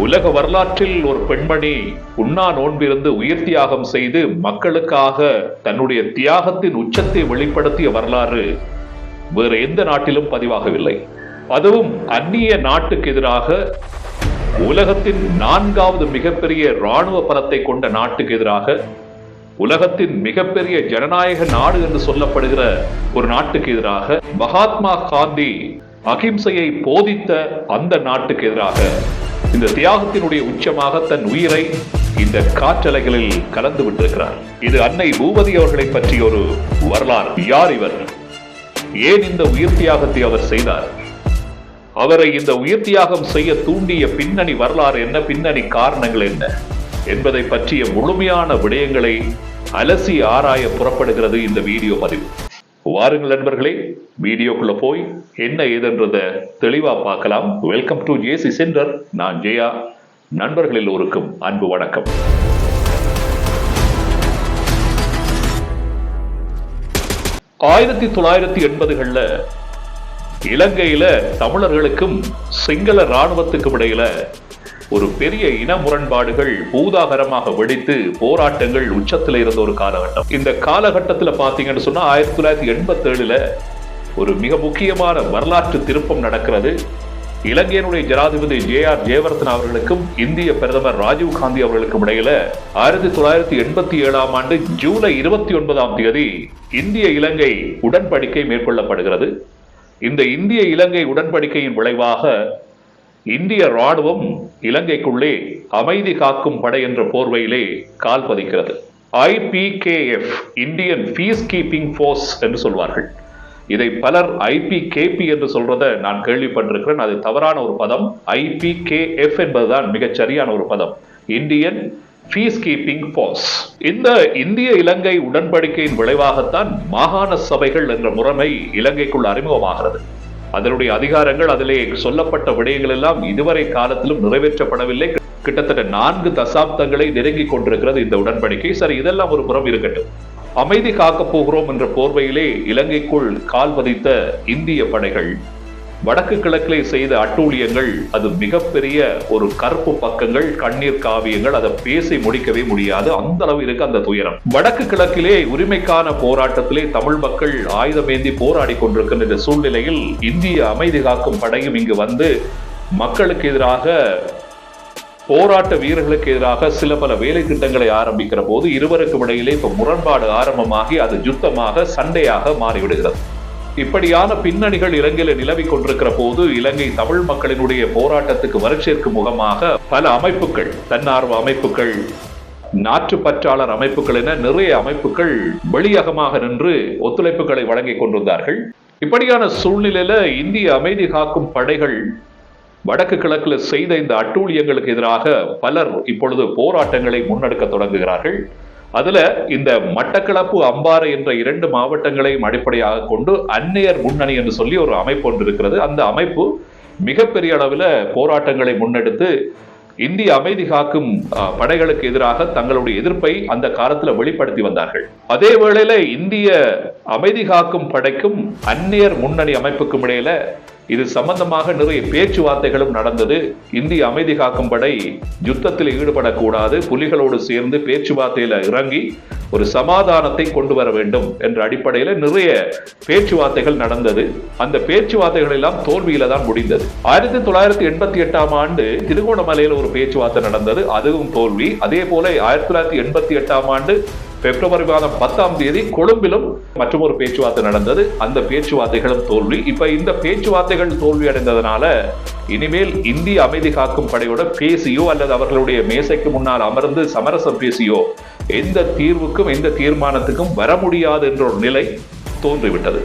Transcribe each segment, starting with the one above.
உலக வரலாற்றில் ஒரு பெண்மணி உண்ணா நோன்பிருந்து உயிர் தியாகம் செய்து மக்களுக்காக தன்னுடைய தியாகத்தின் உச்சத்தை வெளிப்படுத்திய வரலாறு வேறு எந்த நாட்டிலும் பதிவாகவில்லை. அதுவும் அந்நிய நாட்டுக்கு எதிராக உலகத்தின் நான்காவது மிகப்பெரிய ராணுவ பலத்தை கொண்ட நாட்டுக்கு எதிராக உலகத்தின் மிகப்பெரிய ஜனநாயக நாடு என்று சொல்லப்படுகிற ஒரு நாட்டுக்கு எதிராக மகாத்மா காந்தி அகிம்சையை போதித்த அந்த நாட்டுக்கு எதிராக இந்த தியாகத்தினுடைய உச்சமாக தன் உயிரை இந்த காற்றலைகளில் கலந்து விட்டிருக்கிறார். இது அன்னை பூபதி அவர்களை பற்றிய ஒரு வரலாறு. யார் இவர்? ஏன் இந்த உயிர் தியாகத்தை அவர் செய்தார்? அவரை இந்த உயிர் தியாகம் செய்ய தூண்டிய பின்னணி வரலாறு என்ன? பின்னணி காரணங்கள் என்ன? என்பதை பற்றிய முழுமையான விடயங்களை அலசி ஆராய புறப்படுகிறது இந்த வீடியோ பதிவு. வாருங்கள் நண்பர்களே. வீடியோக்குள்ள போய் என்ன ஏதுன்றத தெளிவா பார்க்கலாம். வெல்கம் டு ஜேசி சென்டர் நான் ஜெயா. நண்பர்கள் எல்லோருக்கும் அன்பு வணக்கம். ஆயிரத்தி தொள்ளாயிரத்தி எண்பதுகள்ல இலங்கையில தமிழர்களுக்கும் சிங்கள இராணுவத்துக்கும் இடையில ஒரு பெரிய இன முரண்பாடுகள் பூதாகரமாக வெடித்து போராட்டங்கள் உச்சத்தில் இருந்த ஒரு காலகட்டம். இந்த காலகட்டத்தில் பார்த்தீங்கன்னு சொன்னால் ஆயிரத்தி தொள்ளாயிரத்தி எண்பத்தி ஒரு மிக முக்கியமான வரலாற்று திருப்பம் நடக்கிறது. இலங்கையினுடைய ஜனாதிபதி ஜே ஆர் ஜெயவர்தன் அவர்களுக்கும் இந்திய பிரதமர் ராஜீவ் காந்தி அவர்களுக்கும் இடையில ஆயிரத்தி தொள்ளாயிரத்தி எண்பத்தி ஏழாம் ஆண்டு ஜூலை இருபத்தி ஒன்பதாம் தேதி இந்திய இலங்கை உடன்படிக்கை மேற்கொள்ளப்படுகிறது. இந்த இந்திய இலங்கை உடன்படிக்கையின் விளைவாக இந்திய ராணுவம் இலங்கைக்குள்ளே அமைதி காக்கும் படை என்ற போர்வையிலே கால் பதிக்கிறது. IPKF Indian peace keeping force என்று சொல்வார்கள். இதை பலர் ஐபிகேபி என்று சொல்றத நான் கேள்விப்பட்டிருக்கிறேன். அது தவறான ஒரு பதம். ஐபிகேஎஃப் என்பதுதான் மிகச் சரியான ஒரு பதம். Indian peace keeping force. இந்த இந்திய இலங்கை உடன்படிக்கையின் விளைவாகத்தான் மாகாண சபைகள் என்ற முறைமை இலங்கைக்குள் அறிமுகமாகிறது. அதனுடைய அதிகாரங்கள் அதிலே சொல்லப்பட்ட விடயங்கள் எல்லாம் இதுவரை காலத்திலும் நிறைவேற்றப்படவில்லை. கிட்டத்தட்ட நான்கு தசாப்தங்களை நெருங்கி கொண்டிருக்கிறது இந்த உடன்படிக்கை. சரி இதெல்லாம் ஒரு புறம் இருக்கட்டும். அமைதி காக்கப் போகிறோம் என்ற போர்வையிலே இலங்கைக்குள் கால் பதித்த இந்திய படைகள் வடக்கு கிழக்கிலே செய்த அட்டூழியங்கள் அது மிகப்பெரிய ஒரு கருப்பு பக்கங்கள் கண்ணீர் காவியங்கள் அதை பேசி முடிக்கவே முடியாது. அந்த அளவு இருக்கு அந்த துயரம். வடக்கு கிழக்கிலே உரிமைக்கான போராட்டத்திலே தமிழ் மக்கள் ஆயுதமேந்தி போராடி கொண்டிருக்கின்ற இந்த சூழ்நிலையில் இந்திய அமைதி காக்கும் படையும் இங்கு வந்து மக்களுக்கு எதிராக போராட்ட வீரர்களுக்கு எதிராக சில பல வேலை திட்டங்களை ஆரம்பிக்கிற போது இருவருக்கும் இடையிலே இப்ப முரண்பாடு ஆரம்பமாகி அது யுத்தமாக சண்டையாக மாறிவிடுகிறது. இப்படியான பின்னணிகள் இலங்கையில நிலவி கொண்டிருக்கிற போது இலங்கை தமிழ் மக்களினுடைய போராட்டத்துக்கு வரச்சேர்க்கும் முகமாக பல அமைப்புகள் தன்னார்வ அமைப்புகள் நாற்றுப்பற்றாளர் அமைப்புகள் என நிறைய அமைப்புகள் வெளியகமாக நின்று ஒத்துழைப்புகளை வழங்கி கொண்டிருந்தார்கள். இப்படியான சூழ்நிலையில இந்திய அமைதி காக்கும் படைகள் வடக்கு கிழக்கில் செய்த இந்த அட்டூழியங்களுக்கு எதிராக பலர் இப்பொழுது போராட்டங்களை முன்னெடுக்க தொடங்குகிறார்கள். அதுல இந்த மட்டக்களப்பு அம்பாறை என்ற இரண்டு மாவட்டங்களையும் அடிப்படையாக கொண்டு அந்நியர் முன்னணி என்று சொல்லி ஒரு அமைப்பு ஒன்று இருக்கிறது. அந்த அமைப்பு மிகப்பெரிய அளவில் போராட்டங்களை முன்னெடுத்து இந்திய அமைதி காக்கும் படைகளுக்கு எதிராக தங்களுடைய எதிர்ப்பை அந்த காலத்தில் வெளிப்படுத்தி வந்தார்கள். அதே வேளையில இந்திய அமைதி காக்கும் படைக்கும் அந்நியர் முன்னணி அமைப்புக்கும் இடையில இது சம்பந்தமாக நிறைய பேச்சுவார்த்தைகளும் நடந்தது. இந்திய அமைதி காக்கும் படை யுத்தத்தில் ஈடுபடக்கூடாது. புலிகளோடு சேர்ந்து பேச்சுவார்த்தையில இறங்கி ஒரு சமாதானத்தை கொண்டு வர வேண்டும் என்ற அடிப்படையில் நிறைய பேச்சுவார்த்தைகள் நடந்தது. அந்த பேச்சுவார்த்தைகள் எல்லாம் தோல்வியில தான் முடிந்தது. ஆயிரத்தி தொள்ளாயிரத்தி எண்பத்தி எட்டாம் ஆண்டு திருகோணமலையில் ஒரு பேச்சுவார்த்தை நடந்தது. அதுவும் தோல்வி. அதே போல ஆயிரத்தி தொள்ளாயிரத்தி எண்பத்தி எட்டாம் ஆண்டு பிப்ரவரி மாதம் பத்தாம் தேதி கொழும்பிலும் மற்றும் ஒரு பேச்சுவார்த்தை நடந்தது. அந்த பேச்சுவார்த்தைகளும் தோல்வி. இப்ப இந்த பேச்சுவார்த்தைகள் தோல்வி அடைந்ததுனால இனிமேல் இந்திய அமைதி காக்கும் படையோட பேசியோ அல்லது அவர்களுடைய மேசைக்கு முன்னால் அமர்ந்து சமரசம் பேசியோ எந்த தீர்வுக்கும் எந்த தீர்மானத்துக்கும் வர முடியாது என்ற ஒரு நிலை தோன்றிவிட்டது.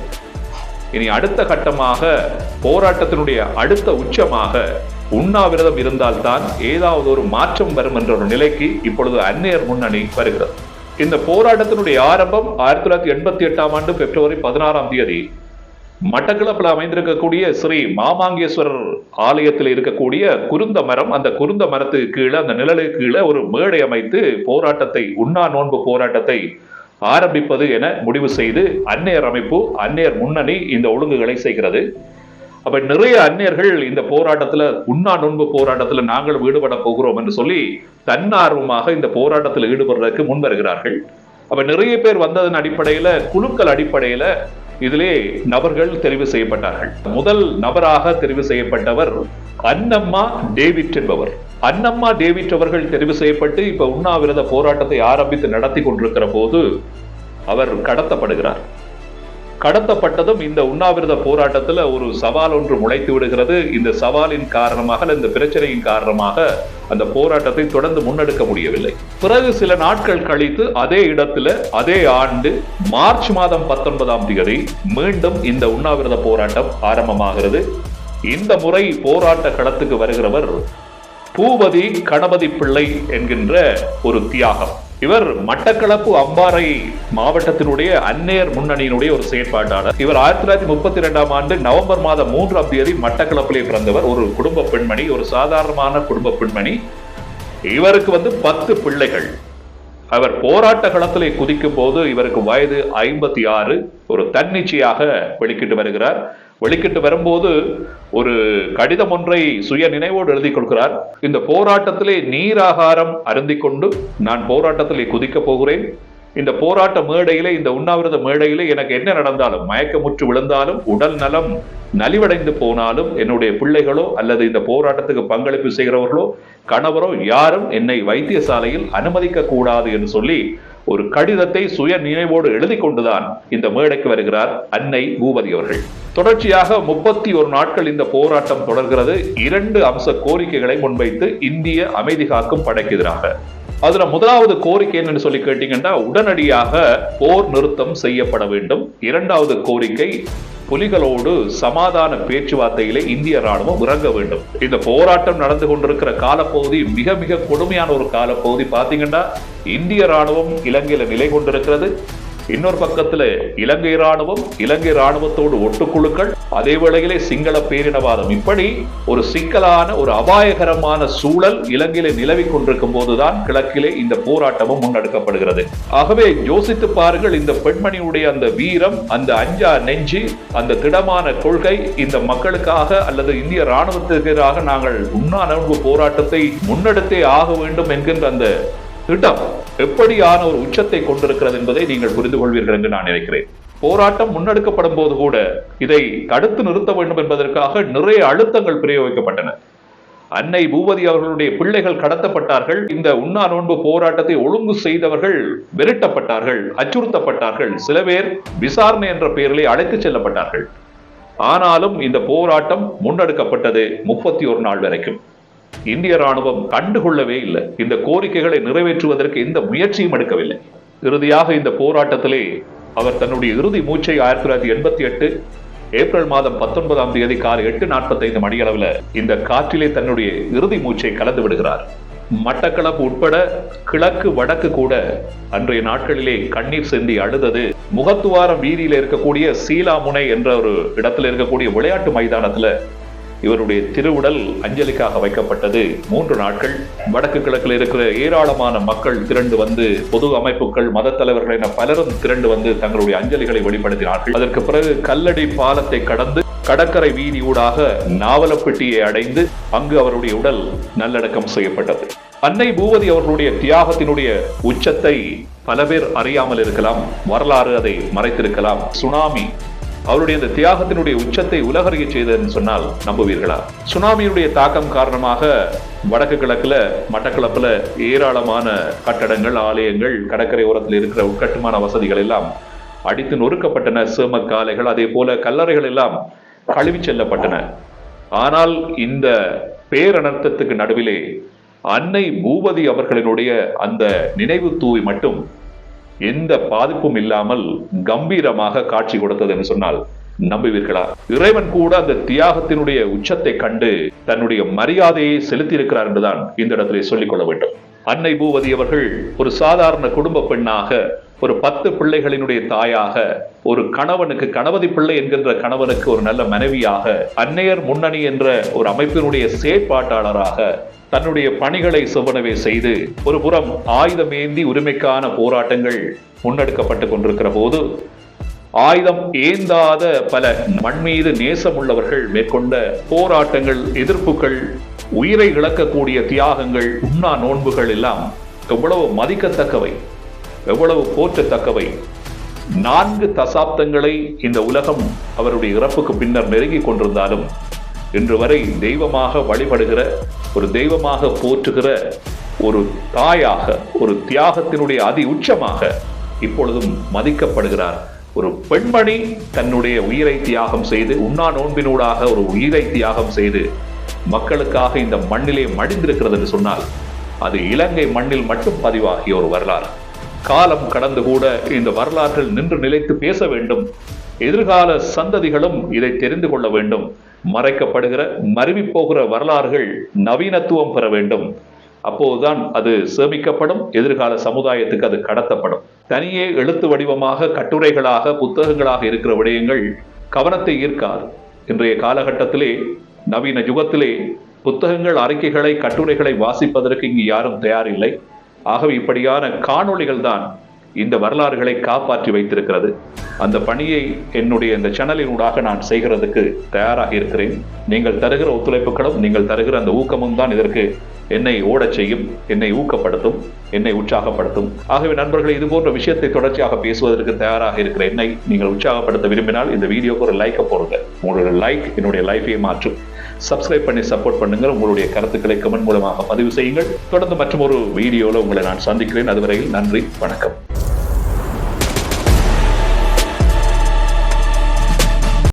இனி அடுத்த கட்டமாக போராட்டத்தினுடைய அடுத்த உச்சமாக உண்ணாவிரதம் இருந்தால்தான் ஏதாவது ஒரு மாற்றம் வரும் என்ற ஒரு நிலைக்கு இப்பொழுது அந்நியர் முன்னணி வருகிறது. இந்த போராட்டத்தினுடைய ஆரம்பம் ஆயிரத்தி தொள்ளாயிரத்தி எண்பத்தி எட்டாம் ஆண்டு பிப்ரவரி பதினாறாம் தேதி. மட்டக்களப்பில் அமைந்திருக்கக்கூடிய ஸ்ரீ மாமாங்கேஸ்வரர் ஆலயத்தில் இருக்கக்கூடிய குருந்த மரம் அந்த குருந்த மரத்துக்கு கீழே அந்த நிழலுக்கு கீழே ஒரு மேடை அமைத்து போராட்டத்தை உண்ணா நோன்பு போராட்டத்தை ஆரம்பிப்பது என முடிவு செய்து அன்னையர் அமைப்பு அன்னையர் முன்னணி இந்த ஒழுங்குகளை செய்கிறது. அப்ப நிறைய அந்நியர்கள் இந்த போராட்டத்துல உண்ணா நுண்பு போராட்டத்துல நாங்களும் ஈடுபட போகிறோம் என்று சொல்லி தன்னார்வமாக இந்த போராட்டத்தில் ஈடுபடுறதுக்கு முன் வருகிறார்கள். அப்ப நிறைய பேர் வந்ததன் அடிப்படையில குழுக்கள் அடிப்படையில இதிலே நபர்கள் தெரிவு செய்யப்பட்டார்கள். முதல் நபராக தெரிவு செய்யப்பட்டவர் அன்னம்மா டேவிட் என்பவர். அன்னம்மா டேவிட் அவர்கள் தெரிவு செய்யப்பட்டு இப்ப உண்ணாவிரத போராட்டத்தை ஆரம்பித்து நடத்தி கொண்டிருக்கிற போது அவர் கடத்தப்படுகிறார். கடத்தப்பட்டதும் இந்த உண்ணாவிரத போராட்டத்தில் ஒரு சவால் ஒன்று முளைத்து விடுகிறது. இந்த சவாலின் காரணமாக இந்த பிரச்சனையின் காரணமாக அந்த போராட்டத்தை தொடர்ந்து முன்னெடுக்க முடியவில்லை. பிறகு சில நாட்கள் கழித்து அதே இடத்துல அதே ஆண்டு மார்ச் மாதம் பத்தொன்பதாம் தேதி மீண்டும் இந்த உண்ணாவிரத போராட்டம் ஆரம்பமாகிறது. இந்த முறை போராட்ட களத்துக்கு வருகிறவர் பூபதி கணபதி பிள்ளை என்கின்ற ஒரு தியாகம். இவர் மட்டக்களப்பு அம்பாறை மாவட்டத்தினுடைய அந்நேர் முன்னணியினுடைய ஒரு செயற்பாட்டாளர். இவர் ஆயிரத்தி தொள்ளாயிரத்தி முப்பத்தி இரண்டாம் ஆண்டு நவம்பர் மாதம் மூன்றாம் தேதி மட்டக்களப்பிலே பிறந்தவர். ஒரு குடும்ப பெண்மணி ஒரு சாதாரணமான குடும்ப பெண்மணி. இவருக்கு வந்து பத்து பிள்ளைகள். அவர் போராட்ட களத்திலே குதிக்கும் போது இவருக்கு வயது ஐம்பத்தி ஆறு ஒரு தன்னிச்சையாக வெளிக்கிட்டு வருகிறார். வெளிக்கிட்டு வரும்போது ஒரு கடிதம் ஒன்றை சுய நினைவோடு எழுதி கொள்கிறார். இந்த போராட்டத்திலே நீராகாரம் அருந்திக் கொண்டு நான் போராட்டத்திலே குதிக்கப் போகிறேன். இந்த போராட்ட மேடையில இந்த உண்ணாவிரத மேடையில எனக்கு என்ன நடந்தாலும் மயக்கமுற்று விழுந்தாலும் உடல் நலம் நலிவடைந்து போனாலும் என்னுடைய பிள்ளைகளோ அல்லது இந்த போராட்டத்துக்கு பங்களிப்பு செய்கிறவர்களோ கணவரோ யாரும் என்னை வைத்தியசாலையில் அனுமதிக்க கூடாது என்று சொல்லி ஒரு கடிதத்தை சுய நினைவோடு எழுதி கொண்டுதான் இந்த மேடைக்கு வருகிறார் அன்னை பூபதி அவர்கள். தொடர்ச்சியாக முப்பத்தி ஒரு நாட்கள் இந்த போராட்டம் தொடர்கிறது. இரண்டு அம்ச கோரிக்கைகளை முன்வைத்து இந்திய அமைதி காக்கும் படைக்கு எதிராக. அதுல முதலாவது கோரிக்கை என்னன்னு சொல்லி கேட்டீங்கன்னா உடனடியாக போர் நிறுத்தம் செய்யப்பட வேண்டும். இரண்டாவது கோரிக்கை புலிகளோடு சமாதான பேச்சுவார்த்தையிலே இந்திய ராணுவம் இறங்க வேண்டும். இந்த போராட்டம் நடந்து கொண்டிருக்கிற காலப்பகுதி மிக மிக கொடுமையான ஒரு காலப்பகுதி. பாத்தீங்கன்னா இந்திய ராணுவம் இலங்கையில நிலை கொண்டிருக்கிறது. இன்னொரு பக்கத்துல இலங்கை ராணுவம் இலங்கை ராணுவத்தோடு ஒட்டுக்குழுக்கள் அதே வேளையிலே சிங்கள பேரினவாதம். இப்படி ஒரு சிக்கலான ஒரு அபாயகரமான சூழல் இலங்கையில நிலவி கொண்டிருக்கும் போதுதான் கிழக்கிலே இந்த போராட்டமும் முன்னெடுக்கப்படுகிறது. ஆகவே யோசித்து பாருங்கள் இந்த பெண்மணியுடைய அந்த வீரம் அந்த அஞ்சா நெஞ்சு அந்த திடமான கொள்கை இந்த மக்களுக்காக அல்லது இந்திய ராணுவத்திற்கு எதிராக நாங்கள் உண்ணாநோன்பு போராட்டத்தை முன்னெடுத்தே ஆக வேண்டும் என்கின்ற அந்த திட்டம் எப்படியான ஒரு உச்சத்தை கொண்டிருக்கிறது என்பதை நீங்கள் புரிந்து கொள்வீர்கள் என்று நான் நினைக்கிறேன். போராட்டம் முன்னெடுக்கப்படும் போது கூட இதை தடுத்து நிறுத்த வேண்டும் என்பதற்காக நிறைய அழுத்தங்கள் பிரயோகிக்கப்பட்டன. அன்னை பூபதி அவர்களுடைய பிள்ளைகள் கடத்தப்பட்டார்கள். இந்த உண்ணா நோன்பு போராட்டத்தை ஒழுங்கு செய்தவர்கள் விரட்டப்பட்டார்கள் அச்சுறுத்தப்பட்டார்கள். சில பேர் விசாரணை என்ற பெயரிலே அழைத்துச் செல்லப்பட்டார்கள். ஆனாலும் இந்த போராட்டம் முன்னெடுக்கப்பட்டது முப்பத்தி ஒரு நாள் வரைக்கும். இந்திய ராணுவம் கண்டுகொள்ளவே இல்லை. இந்த கோரிக்கைகளை நிறைவேற்றுவதற்கு எந்த முயற்சியும் எடுக்கவில்லை. இறுதியாக இந்த போராட்டத்திலே அவர் தன்னுடைய இறுதி மூச்சை ஆயிரத்தி தொள்ளாயிரத்தி எண்பத்தி எட்டு ஏப்ரல் மாதம் பத்தொன்பதாம் தேதி காலை எட்டு நாற்பத்தைந்து மணியளவில் இந்த காற்றிலே தன்னுடைய இறுதி மூச்சை கலந்து விடுகிறார். மட்டக்களப்பு உட்பட கிழக்கு வடக்கு கூட அன்றைய நாட்களிலே கண்ணீர் செந்தி அழுதது. முகத்துவாரம் வீதியில இருக்கக்கூடிய சீலாமுனை என்ற ஒரு இடத்துல இருக்கக்கூடிய விளையாட்டு மைதானத்துல இவருடைய திருவுடல் அஞ்சலிக்காக வைக்கப்பட்டது. மூன்று நாட்கள் வடக்கு கிழக்கில் இருக்கிற ஏராளமான மக்கள் திரண்டு வந்து பொது அமைப்புகள் மத தலைவர்கள் என பலரும் திரண்டு வந்து தங்களுடைய அஞ்சலிகளை வெளிப்படுத்தினார்கள். அதற்கு பிறகு கல்லடி பாலத்தை கடந்து கடற்கரை வீதி ஊடாக நாவலப்பட்டியை அடைந்து அங்கு அவருடைய உடல் நல்லடக்கம் செய்யப்பட்டது. அன்னை பூவதி அவர்களுடைய தியாகத்தினுடைய உச்சத்தை பல பேர் அறியாமல் இருக்கலாம் வரலாறு அதை மறைத்திருக்கலாம். சுனாமி அவருடைய இந்த தியாகத்தினுடைய உச்சத்தை உலகறிய செய்ததுன்னு சொன்னால் நம்புவீர்களா? சுனாமியுடைய தாக்கம் காரணமாக வடக்கு கிழக்குல மட்டக்களப்புல ஏராளமான கட்டடங்கள் ஆலயங்கள் கடற்கரை ஓரத்தில் இருக்கிற உட்கட்டுமான வசதிகள் எல்லாம் அடித்து நொறுக்கப்பட்டன. சேமக்காலைகள் அதே போல கல்லறைகள் எல்லாம் கழுவி செல்லப்பட்டன. ஆனால் இந்த பேரணர்த்தத்துக்கு நடுவிலே அன்னை பூபதி அவர்களினுடைய அந்த நினைவு தூவி மட்டும் எந்த பாதிப்பும் இல்லாமல் கம்பீரமாக காட்சி கொடுத்தது என்று சொன்னால் நம்புவீர்களா? இறைவன் கூட அந்த தியாகத்தினுடைய உச்சத்தை கண்டு தன்னுடைய மரியாதையை செலுத்தியிருக்கிறார் என்றுதான் இந்த இடத்திலே சொல்லிக்கொள்ள வேண்டும். அன்னை பூவதி அவர்கள் ஒரு சாதாரண குடும்ப பெண்ணாக ஒரு பத்து பிள்ளைகளினுடைய தாயாக ஒரு கணவனுக்கு கணவதி பிள்ளை என்கின்ற கணவனுக்கு ஒரு நல்ல மனைவியாக அன்னையர் முன்னணி என்ற ஒரு அமைப்பினுடைய செயற்பாட்டாளராக தன்னுடைய பணிகளை செவ்வனவே செய்து ஒரு புறம் ஆயுதமேந்தி உரிமைக்கான போராட்டங்கள் முன்னெடுக்கப்பட்டு கொண்டிருக்கிற போது ஆயுதம் ஏந்தாத பல மண்மீது நேசமுள்ளவர்கள் மேற்கொண்ட போராட்டங்கள் எதிர்ப்புகள் உயிரை இழக்கக்கூடிய தியாகங்கள் உண்ணா நோன்புகள் எல்லாம் எவ்வளவு மதிக்கத்தக்கவை எவ்வளவு போற்றத்தக்கவை. நான்கு தசாப்தங்களை இந்த உலகம் அவருடைய இறப்புக்கு பின்னர் நெருங்கிக் கொண்டிருந்தாலும் இன்று வரை தெய்வமாக வழிபடுகிற ஒரு தெய்வமாக போற்றுகிற ஒரு தாயாக ஒரு தியாகத்தினுடைய அதி உச்சமாக இப்பொழுதும் மதிக்கப்படுகிறார். ஒரு பெண்மணி தன்னுடைய உயிரை தியாகம் செய்து உண்ணா நோன்பினூடாக ஒரு உயிரை தியாகம் செய்து மக்களுக்காக இந்த மண்ணிலே மடிந்திருக்கிறது என்று சொன்னால் அது இலங்கை மண்ணில் மட்டும் பதிவாகிய ஒரு வரலாறு. காலம் கடந்து கூட இந்த வரலாற்றில் நின்று நிலைத்து பேச வேண்டும். எதிர்கால சந்ததிகளும் இதை தெரிந்து கொள்ள வேண்டும். மறைக்கப்படுகிற மருவி போகிற வரலாறுகள் நவீனத்துவம் பெற வேண்டும். அப்போதுதான் அது சேமிக்கப்படும் எதிர்கால சமுதாயத்துக்கு அது கடத்தப்படும். தனியே எழுத்து வடிவமாக கட்டுரைகளாக புத்தகங்களாக இருக்கிற விடயங்கள் கவனத்தை ஈர்க்காது. இன்றைய காலகட்டத்திலே நவீன யுகத்திலே புத்தகங்கள் அறிக்கைகளை கட்டுரைகளை வாசிப்பதற்கு இங்கு யாரும் தயாரில்லை. ஆகவே இப்படியான காணொளிகள் தான் இந்த வரலாறுகளை காப்பாற்றி வைத்திருக்கிறது. அந்த பணியை என்னுடைய இந்த சேனலினூடாக நான் செய்கிறதுக்கு தயாராக இருக்கிறேன். நீங்கள் தருகிற ஒத்துழைப்புகளும் நீங்கள் தருகிற அந்த ஊக்கமும் தான் இதற்கு என்னை ஓடச் செய்யும் என்னை ஊக்கப்படுத்தும் என்னை உற்சாகப்படுத்தும். ஆகவே நண்பர்கள் இது போன்ற விஷயத்தை தொடர்ச்சியாக பேசுவதற்கு தயாராக இருக்கிற என்னை நீங்கள் உற்சாகப்படுத்த விரும்பினால் இந்த வீடியோக்கு ஒரு லைக்கை போடுங்க. உங்களுடைய லைக் என்னுடைய லைஃபை மாற்றும். சப்ஸ்கிரைப் பண்ணி சப்போர்ட் பண்ணுங்க உங்களுடைய கருத்துக்களை கமெண்ட் மூலமாக பதிவு செய்யுங்கள். தொடர்ந்து மற்றும் ஒரு வீடியோவில் உங்களை நான் சந்திக்கிறேன். அதுவரையில் நன்றி வணக்கம்.